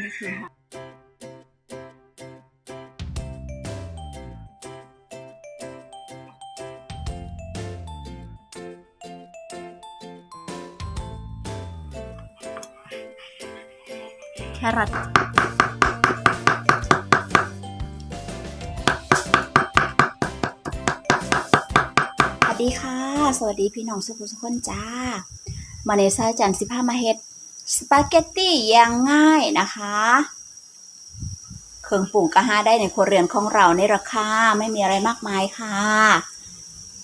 นี้คือแครอทสวัสดีค่ะ สวัสดีพี่น้องสุขุสุขคนจ้า มาในซาจันสิพามาเฮ็ด สปาเกตตี้อย่างง่ายนะคะ เครื่องปรุงก็หาได้ในครัวเรือนของเราในราคาไม่มีอะไรมากมายค่ะ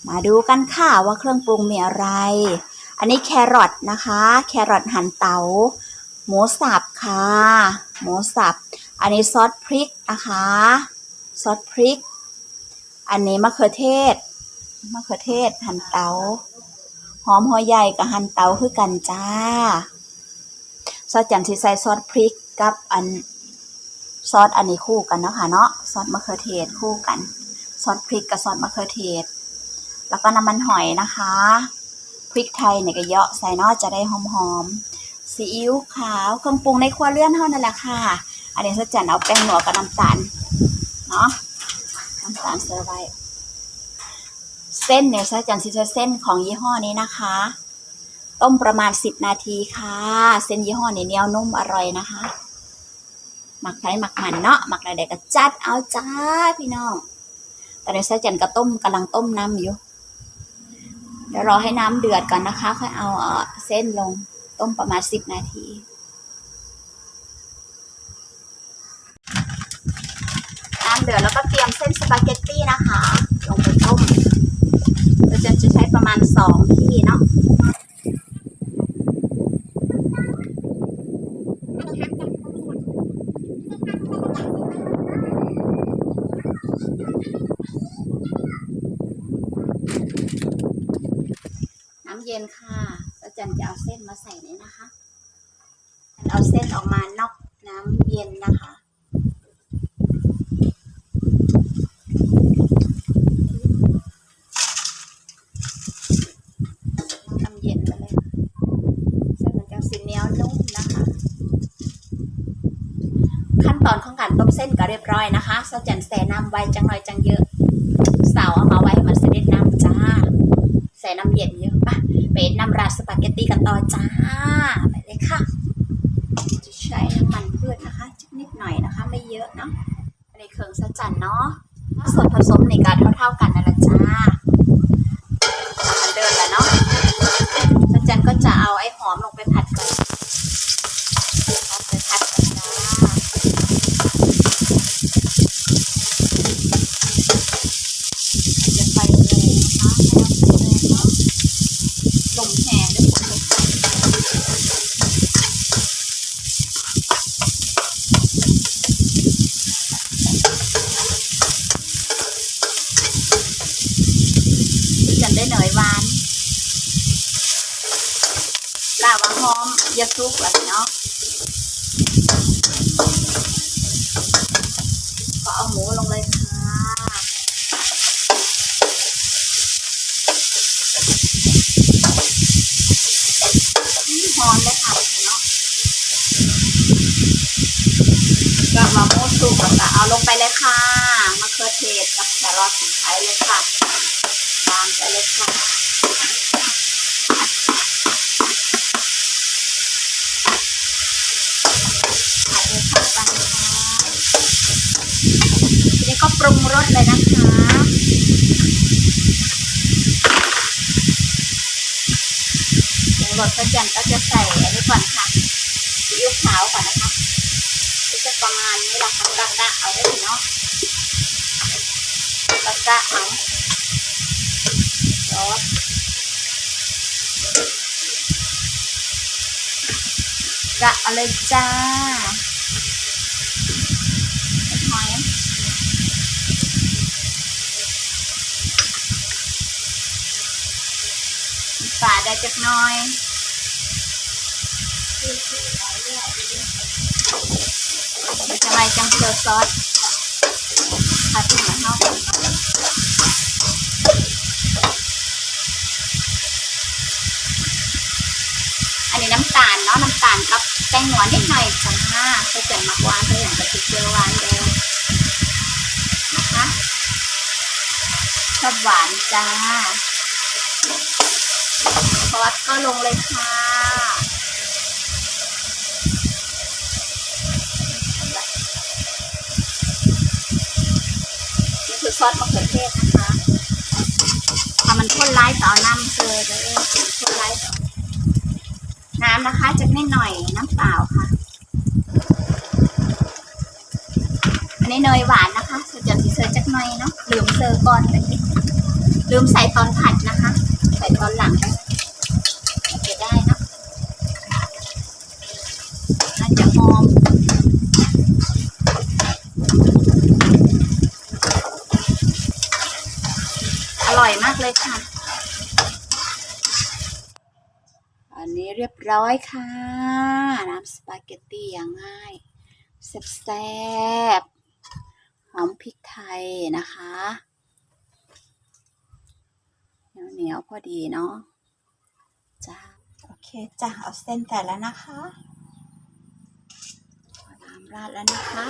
มาดูกันค่ะว่าเครื่องปรุงมีอะไร อันนี้แครอทนะคะ แครอทหั่นเตาหมูสับค่ะ หมูสับ อันนี้ซอสพริกนะคะ ซอสพริก อันนี้มะเขือเทศ มะเขือเทศหั่นเตา หอมหัวใหญ่กับหั่นเตาคือกันจ้า ซอสจันทร์สิใส่ซอสพริกกับอันซอสอันนี้คู่กันเนาะค่ะเนาะซอสมะเขือเทศคู่กันซอสพริกกับซอสมะเขือเทศ แล้วก็น้ำมันหอยนะคะพริกไทยเนี่ยก็เยาะใส่เนาะจะได้หอมๆซีอิ๊วขาวเครื่องปรุงในครัวเรือนเท่านั้นแหละค่ะอันนี้ซอสจันเอาแป้งหนัวกับน้ำตาลเนาะน้ำตาลเซอร์ไว้เส้นเนี่ยซอสจันทร์สิใช้เส้นของยี่ห้อนี้นะคะ ต้มประมาณ 10 นาทีค่ะ เส้นยี่ห้อนี้เหนียวนุ่มอร่อยนะคะ หมักไผ่หมักมันเนาะหมักอะไรก็จัดเอาจ้าพี่น้องต่ในไส้จันก็ต้มกำลังต้มน้ำอยู่ เดี๋ยวรอให้น้ำเดือดก่อนนะคะ ค่อยเอาเอ่อเส้นลงต้มประมาณ 10 นาทีน้ำเดือดแล้วก็เตรียมเส้นสปาเกตตี้นะคะ ลงไปต้มเราจะจะใช้ประมาณ2ที่เนาะ น้ำเย็นค่ะแล้วจันจะเอาเส้นมาใส่นี่นะคะ เอาเส้นออกมานอกน้ำเย็นนะคะน้ำเย็นไปเลยเส้นมันจะสีเหนียวนุ่มนะคะ ขั้นตอนของการต้มเส้นก็เรียบร้อยนะคะเสาจันแส่น้ำไว้จังหน่อยจังเยอะ เสาเอามาไว้ให้มันเสด็จน้ำจ้าใส่น้ำเย็นเยอะปะไปน้ำราดสปาเกตตี้กันต่อจ้า ไปเลยค่ะ ใช้น้ำมันพืชนะคะจนิดหน่อยนะคะ ไม่เยอะเนาะในเครื่องสะจันเนาะส่วนผสมในการเท่าๆกันนั่นแหละจ้ามันเดินแล้วเนาะสะจันก็จะเอาไอ้หอมลงไปผัดก่อนเอาไปผัดก่อนจ้าจะไฟแรงนะคะให้เราไฟแรงเนาะ ลมแห่ด้วยฝนตกจันได้หน่อยหวานกล้าว่าห อมอยาซุกแบบเนาะก็เอาหมูลงเลยค่ะหอมเลยค่ะเนาะก็มาโมสุกแล้วก็เอาลงไปเลยค่ะมะเขือเทศกับแครอทของไทยเลยค่ะตามไปเลยค่ะใส่เลยค่ะตามค่ะทีนี้ก็ ปรุงรสเลยนะคะเดี๋ยวรสพระจันทร์ก็จะใส่อันนี้ก่อนค่ะซีอิ๊วขาวก่อนนะคะจะประมาณนี้ละค่ะกะกะเอาได้เลยเนาะกะกะเอาซอสกะเอาเลยจ้าหอยฝา ได้จักหน้อยเดี๋ยวจะไล่จังเจอซอสผัดที่เหมือนเฮาอันนี้น้ำตาลเนาะน้ำตาลกับแป้งหวานนิดหน่อยจ้าใส่ก็จะมักวานก็อย่างกับติเจียวหวานเดียวนะคะชอบหวานจ้า อสก็ลงเลยค่ะนี่คือซอสมะเขือเทศนะคะถ้ามันข้นร้ายต่อน้ำเกลือจะเอข้นร้ายต่อน้ำนะคะจะไม่หน่อยน้ำเปล่าค่ะอันนี้เนยหวานนะคะเสุดยอดสีเซอร์จักหน่อยเนาะลืมเซอร์ก่อนไปนิดลืมใส่ตอนผัดนะคะ ใส่ตอนหลังได้จะได้เนอะน่าจะ หอมอร่อยมากเลยค่ะ อันนี้เรียบร้อยค่ะ น้ำสปาเกตตี้อย่างง่ายแซ่บๆหอมพริกไทยนะคะเหนียวๆพอดีเนาะจ้าโอเคจ้าเอาเส้นแต่แล้วนะคะ เอาน้ำราดแล้วนะคะ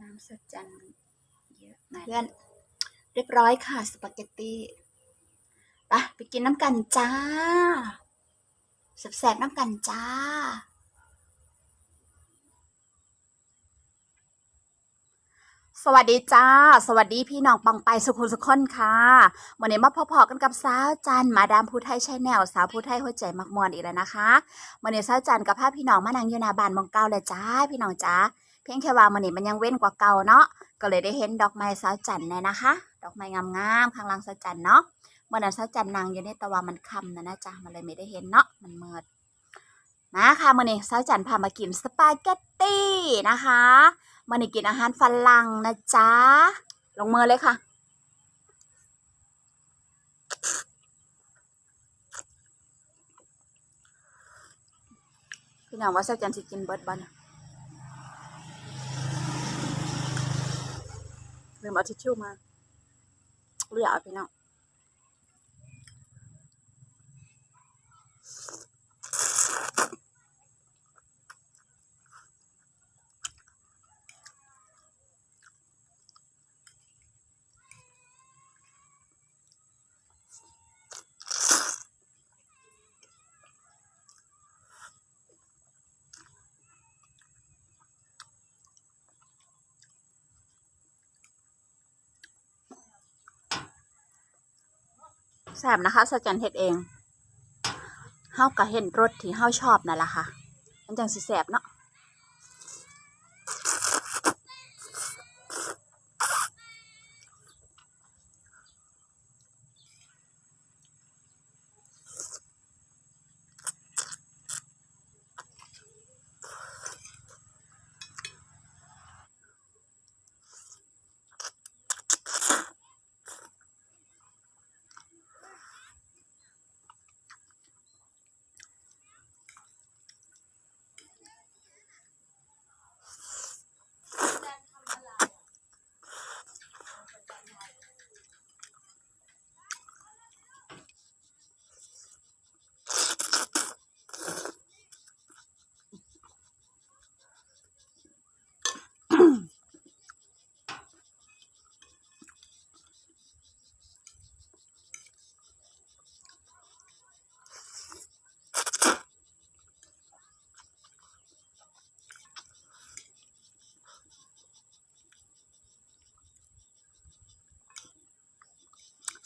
น้ำสัจจันเยอะนะเพื่อนเรียบร้อยค่ะ สปาเกตตี้ไปไปกินน้ำกันจ้าแสบๆน้ำกันจ้า สวัสดีจ้า สวัสดีพี่น้องปังไปสุขุสุขคนค่ะวันนี้มาพอๆกันกับสาวจันมาดามผู้ไทยชาแนลสาวผู้ไทยหัวใจมักมวนอีกแล้วนะคะวันนี้สาวจันกับพาพี่น้องมานั่งอยู่หน้าบ้านมองเก้าเลยจ้าพี่น้องจ้าเพียงแค่ว่ามันนี่มันยังเว้นกว่าเก่าเนาะก็เลยได้เห็นดอกไม้สาวจันเนี่ยนะคะ ดอกไม้งามๆข้างหลังสาวจันเนาะเมื่อนั้นสาวจันนางอยู่ในตะวันมันค่ำนะนะจ๊ะมันเลยไม่ได้เห็นเนาะมันมืดมาค่ะมื่อนี้สาวจันพามากินสปาเกตตี้นะคะ มื่อนี้กินอาหารฝรั่งนะจ๊ะ ลงมือเลยค่ะ พี่น้องว่าสาวจันทร์สิกินเบิร์ดบ้านลืมเอาทิชชู่มาเลือกเอาไปเนาะ แซ่บนะคะสแกนเฮ็ดเองเฮากะเห็นรสที่เฮาชอบนั่นแหละค่ะ มันจังสิแซ่บเนาะ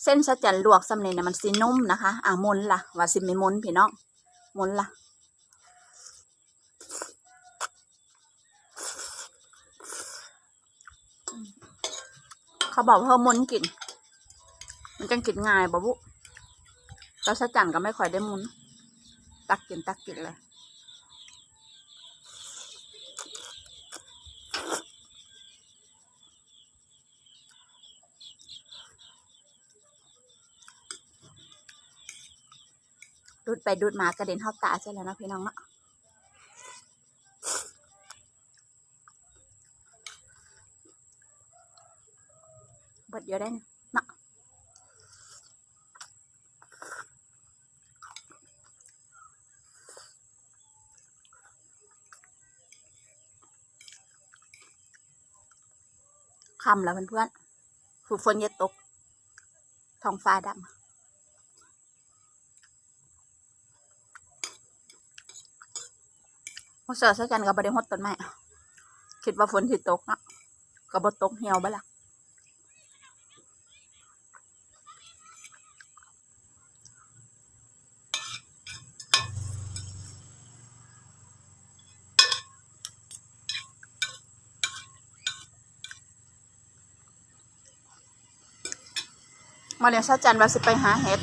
เส้นสะจันลวกสำเร็จเนี่ยมันสินุ่มนะคะอะมุนล่ะ ว่าสิไม่มุนพี่น้องมุนล่ะเขาบอกว่ามุนกิน มันจังกินง่ายบ่บุแล้วสะจันก็ไม่ค่อยได้มุน ตักกินตักกินเลย ดูดไปดูดมากระเด็นเข้าตาใช่แล้วนะพี่น้องเนาะบดเยอะได้เนาะคำแล้วเพื่อนๆคือฝนจะตกทองฟ้าดำ พอเสือซะกันกับบริหดต้นไม้คิดว่าฝนสิตกเนาะกับบตกเหี่ยวบ่ล่ะมาเนี่ยซะจันว่าสิไปหาเห็ด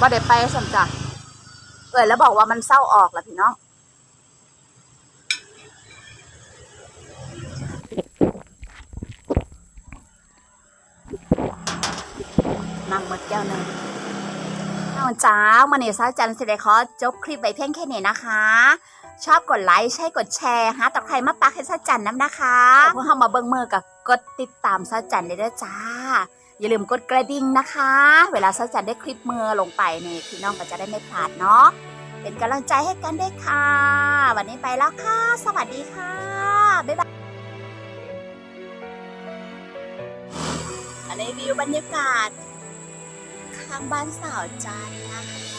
บ่ได้ไปสมจ้ะเอ่ยแล้วบอกว่ามันเศร้าออกแล้วพี่น้อง นั่งหมดแก้วหนึ่งเอาจ้ามาเนี่ยซะจันสิได้ขอจบคลิปไว้เพียงแค่นี้นะคะ ชอบกดไลค์ใช่กดแชร์ฮะต่อใครมาปักให้ซะจันน้ำนะคะเพื่อเข้ามาเบิ่งมือกับกดติดตามซะจันได้ด้วยจ้า อย่าลืมกดกระดิ่งนะคะ เวลาซัจันได้คลิปมือลงไปเนี่ยพี่น้องก็จะได้ไม่พลาดเนาะเป็นกำลังใจให้กันด้วยค่ะ วันนี้ไปแล้วค่ะ สวัสดีค่ะ บ๊ายบาย อันนี้วิวบรรยากาศางบ้านสาวจันนะคะ